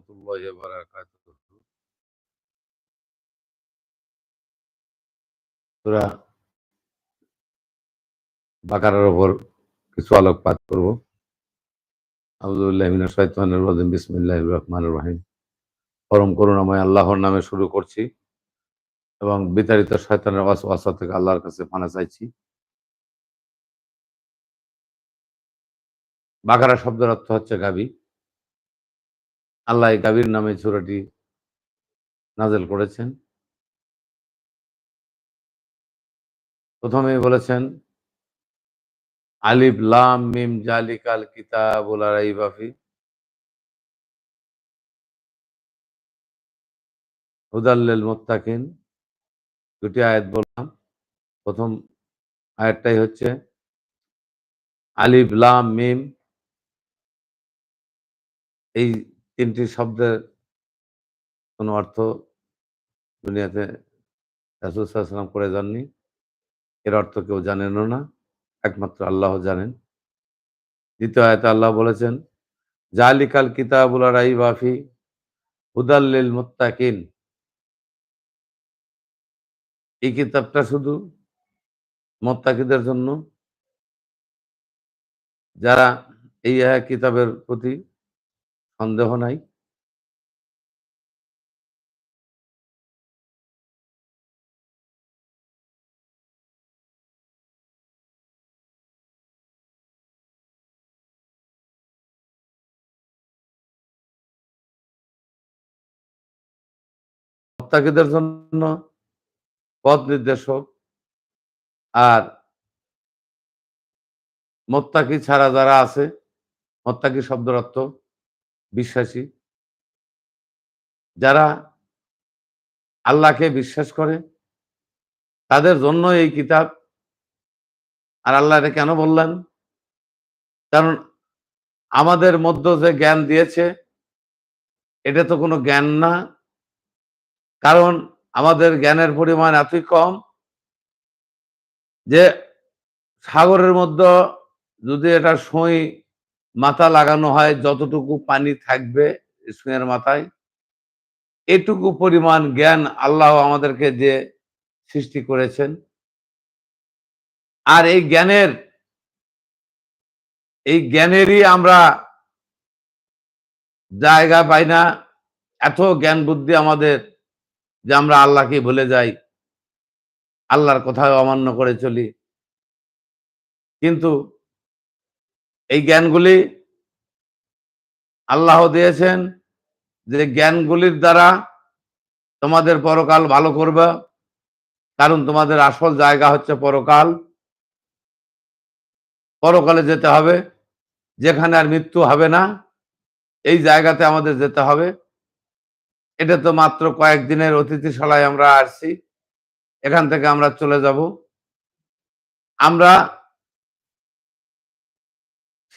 রহমতুল্লাহ বারাকাতুহ সুরা বাকারার ওপর কিছু আলোকপাত করব। রহমানির রহিম। পরম করুণাময় আল্লাহর নামে শুরু করছি এবং বিতাড়িত শয়তানের ওয়াসওয়াসা থেকে আল্লাহর কাছে পানা চাইছি। বাঘারা শব্দের অর্থ হচ্ছে গাবি আল্লাহ গাভীর নামে চূড়াটি নাজেল করেছেন। প্রথমে বলেছেন, আলিফ, লাম, মিম, জালিকাল কিতাবুল রাইবাফি হুদাল্লিল মুত্তাকিন, দুটি আয়াত বললাম। প্রথম আয়াতটাই হচ্ছে, আলিফ, লাম, মিম, এই তিনটি শব্দের কোনো অর্থ দুনিয়াতে রাসুলসাল্লাম করে যাননি। এর অর্থ কেউ জানেনও না, একমাত্র আল্লাহ জানেন। দ্বিতীয় আয়তে আল্লাহ বলেছেন, জালিকাল কিতাবুল রাই বাফি হুদাল্লিল মুত্তাকিন। এই কিতাবটা শুধু মোত্তাকিদের জন্য? যারা এই কিতাবের প্রতি সন্দেহ নাই। মোত্তাকিদের জন্য পথ নির্দেশক আর মোত্তাকি ছাড়া যারা আছে মোত্তাকি শব্দের অর্থ বিশ্বাসী। যারা আল্লাহকে বিশ্বাস করে, তাদের জন্য এই কিতাব। আর আল্লাহ এটা কেন বললেন? কারণ আমাদের মধ্যে যে জ্ঞান দিয়েছে, এটা তো কোনো জ্ঞান না। কারণ আমাদের জ্ঞানের পরিমাণ এতই কম যে সাগরের মধ্যে যদি এটা সই মাথা লাগানো হয়, যতটুকু পানি থাকবে সুঁয়ের মাথায়, এটুকু পরিমাণ জ্ঞান আল্লাহ আমাদেরকে যে সৃষ্টি করেছেন। আর এই জ্ঞানের, এই জ্ঞানেরই আমরা জায়গা পাই না। এত জ্ঞান বুদ্ধি আমাদের যে আমরা আল্লাহকে ভুলে যাই, আল্লাহর কোথাও অমান্য করে চলি। কিন্তু এই জ্ঞানগুলি আল্লাহ দিয়েছেন যে জ্ঞানগুলির দ্বারা তোমাদের পরকাল ভালো করবে। কারণ তোমাদের আসল জায়গা হচ্ছে পরকাল। পরকালে যেতে হবে, যেখানে আর মৃত্যু হবে না, এই জায়গাতে আমাদের যেতে হবে। এটা তো মাত্র কয়েকদিনের অতিথিশালায় আমরা আসছি, এখান থেকে আমরা চলে যাব। আমরা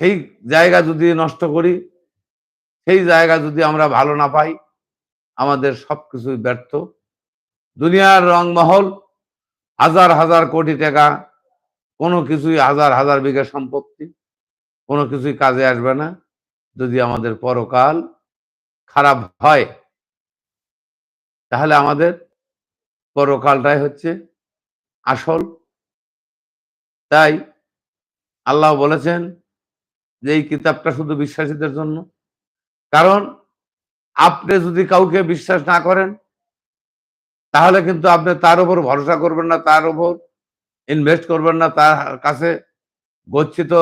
সেই জায়গা যদি নষ্ট করি, সেই জায়গা যদি আমরা ভালো না পাই, আমাদের সবকিছুই ব্যর্থ। দুনিয়ার রংমহল হাজার হাজার কোটি টাকা, কোনো কিছুই হাজার হাজার বিঘা সম্পত্তি, কোনো কিছুই কাজে আসবে না। যদি আমাদের পরকাল খারাপ হয়, তাহলে আমাদের পরকালটাই হচ্ছে আসল। তাই আল্লাহ বলেছেন যে এই কিতাবটা শুধু বিশ্বাসীদের জন্য। কারণ আপনি যদি কাউকে বিশ্বাস না করেন, তাহলে কিন্তু আপনি তার উপর ভরসা করবেন না, তার উপর ইনভেস্ট করবেন না, তার কাছে গচ্ছিত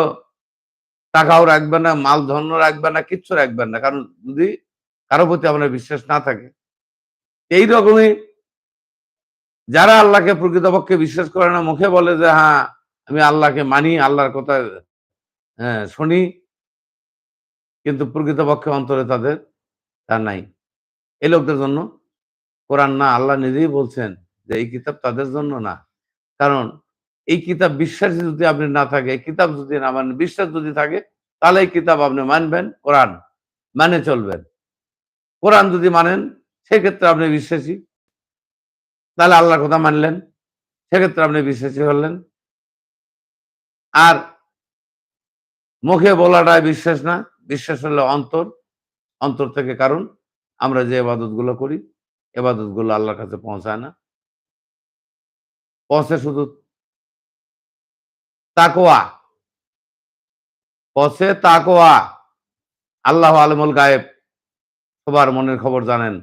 টাকাও রাখবেন না মাল ধন্য রাখবেন না, কিচ্ছু রাখবেন না। কারণ যদি কারও প্রতি আপনার বিশ্বাস না থাকে, এই রকমই যারা আল্লাহকে প্রকৃতপক্ষে বিশ্বাস করে না, মুখে বলে যে হ্যাঁ আমি আল্লাহকে মানি, আল্লাহর কথা হ্যাঁ শুনি। কিন্তু প্রকৃতপক্ষে অন্তরে তাদের তা নাই। এই লোকদের জন্য কোরআন না, আল্লাহ নিজেই বলছেন যে এই কিতাব তাদের জন্য না। কারণ এই কিতাব বিশ্বাসী যদি আপনি না থাকে, এই কিতাব যদি না মানেন, বিশ্বাস যদি থাকে, তাহলে এই কিতাব আপনি মানবেন কোরআন মানে চলবেন। কোরআন যদি মানেন, সেক্ষেত্রে আপনি বিশ্বাসী। তাহলে আল্লাহর কথা মানলেন, সেক্ষেত্রে আপনি বিশ্বাসী হলেন। আর মুখে বলাটাই বিশ্বাস না বিশ্বাস হলো অন্তর অন্তর থেকে কারণ, আমরা যে এবাদতগুলো করি এবাদতগুলো আল্লাহর কাছে পৌঁছায় না। পৌঁছে শুধু তাকোয়া পৌঁছে তাকোয়া আল্লাহ আলমুল গায়েব, সবার মনের খবর জানেন।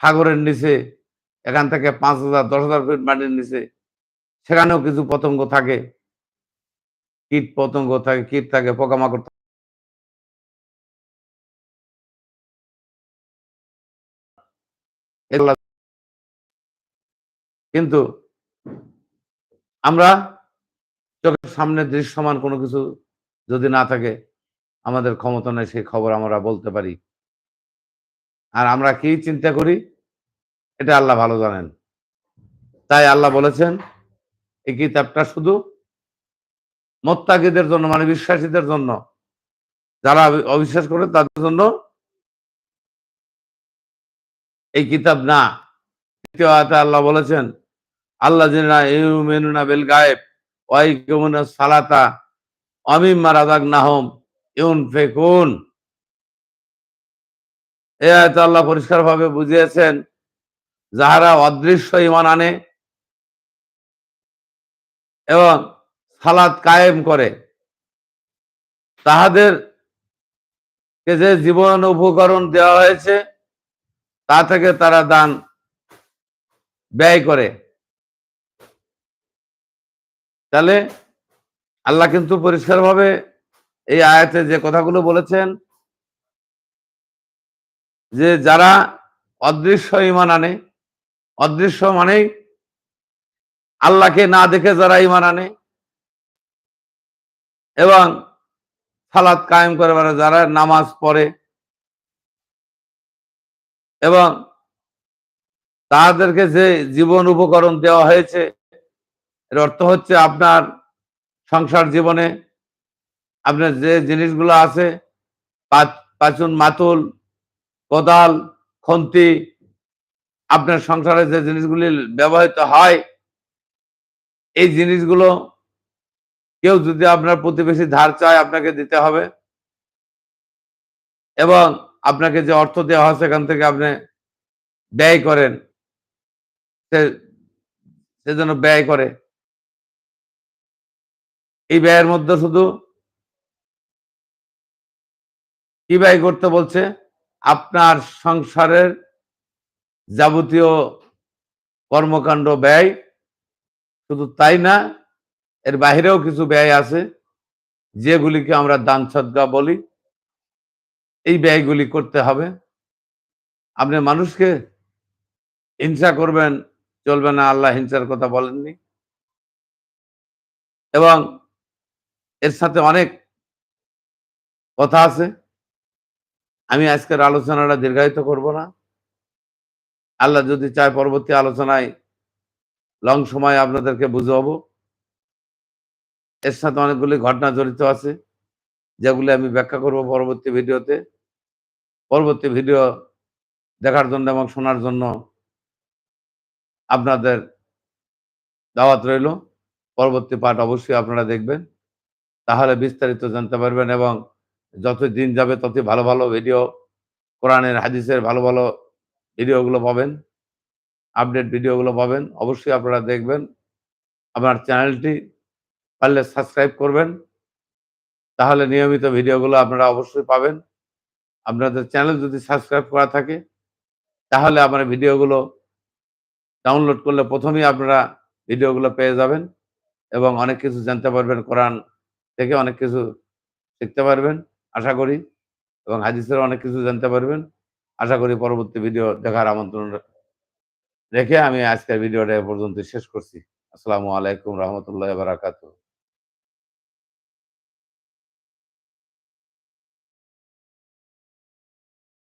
সাগরের নিচে, এখান থেকে পাঁচ হাজার, দশ হাজার ফিট মাটির নিচে, সেখানেও কিছু পতঙ্গ থাকে। কীট পতঙ্গ থাকে, কীট থাকে, পোকামাকড় কিন্তু আমরা চোখের সামনে দৃশ্যমান কোনো কিছু যদি না থাকে, আমাদের ক্ষমতা নেই, সেই খবর আমরা বলতে পারি। আর আমরা কি চিন্তা করি? এটা আল্লাহ ভালো জানেন। তাই আল্লাহ বলেছেন, এই কিতাবটা শুধু মোত্তাকিদের জন্য মানে বিশ্বাসীদের জন্য, যারা অবিশ্বাস করে তাদের জন্য এই কিতাব না। দ্বিতীয় আয়াতে আল্লাহ বলেছেন আল্লাহ জিনা ইউমিনুনা বিল গায়েব ওয়াইকুমুনা সালাতা অমিম্মা রাযাকনাহুম ইউনফিকুন। এই আয়াতে আল্লাহ পরিষ্কারভাবে বুঝিয়েছেন, যাহারা অদৃশ্য ইমান আনে এবং সালাত কায়েম করে তাহাদের যে জীবন উপকরণ দেওয়া হয়েছে তা থেকে তারা দান ব্যয় করে। তাহলে আল্লাহ কিন্তু পরিষ্কারভাবে এই আয়াতে যে কথাগুলো বলেছেন, যে যারা অদৃশ্য ইমান আনে, অদৃশ্য মানেই আল্লাহকে না দেখে যারা ইমান আনে এবং সালাদ কায়েম করে মানে যারা নামাজ পড়ে এবং তাদেরকে যে জীবন উপকরণ দেওয়া হয়েছে, এর অর্থ হচ্ছে আপনার সংসার জীবনে আপনার যে জিনিসগুলো আছে পাচুন মাতুল, কোদাল, খন্তি, আপনার সংসারে যে জিনিসগুলি ব্যবহৃত হয়, এই জিনিসগুলো কেউ যদি আপনার প্রতিবেশী ধার চায়, আপনাকে দিতে হবে। এবং আপনাকে যে অর্থ দেওয়া হয় সেখান থেকে আপনি ব্যয় করেন, সে যেন ব্যয় করে। এই ব্যয়ের মধ্যে শুধু কি ব্যয় করতে বলছে? আপনার সংসারের যাবতীয় কর্মকাণ্ড ব্যয়। শুধু তাই না, এর বাহিরেও কিছু ব্যয় আছে, যেগুলিকে আমরা দান সদ্গা বলি। এই ব্যয়গুলি করতে হবে। আপনি মানুষকে হিংসা করবেন, চলবে না, আল্লাহ হিংসার কথা বলেননি। এবং এর সাথে অনেক কথা আছে। আমি আজকের আলোচনাটা দীর্ঘায়িত করব না। আল্লাহ যদি চায় পরবর্তী আলোচনায় লং সময় আপনাদেরকে বুঝাবো। এর সাথে অনেকগুলি ঘটনা জড়িত আছে। যেগুলি আমি ব্যাখ্যা করব পরবর্তী ভিডিওতে। পরবর্তী ভিডিও দেখার জন্য এবং শোনার জন্য আপনাদের দাওয়াত রইল। পরবর্তী পাঠ অবশ্যই আপনারা দেখবেন। তাহলে বিস্তারিত জানতে পারবেন এবং যত দিন যাবে ততই ভালো ভালো ভিডিও, কোরআনের, হাদিসের ভালো ভালো ভিডিওগুলো পাবেন, আপডেট ভিডিওগুলো পাবেন। অবশ্যই আপনারা দেখবেন। আমার চ্যানেলটি পারলে সাবস্ক্রাইব করবেন। তাহলে নিয়মিত ভিডিওগুলো আপনারা অবশ্যই পাবেন। আপনাদের চ্যানেল যদি সাবস্ক্রাইব করা থাকে, তাহলে আমার ভিডিওগুলো ডাউনলোড করলে প্রথমেই আপনারা ভিডিওগুলো পেয়ে যাবেন এবং অনেক কিছু জানতে পারবেন, কোরআন থেকে অনেক কিছু শিখতে পারবেন, আশা করি, এবং হাদিসের অনেক কিছু জানতে পারবেন। আশা করি পরবর্তী ভিডিও দেখার আমন্ত্রণ রেখে আমি আজকের ভিডিওটা পর্যন্ত শেষ করছি। আসসালামু আলাইকুম রহমতুল্লাহ বারাকাতুহ।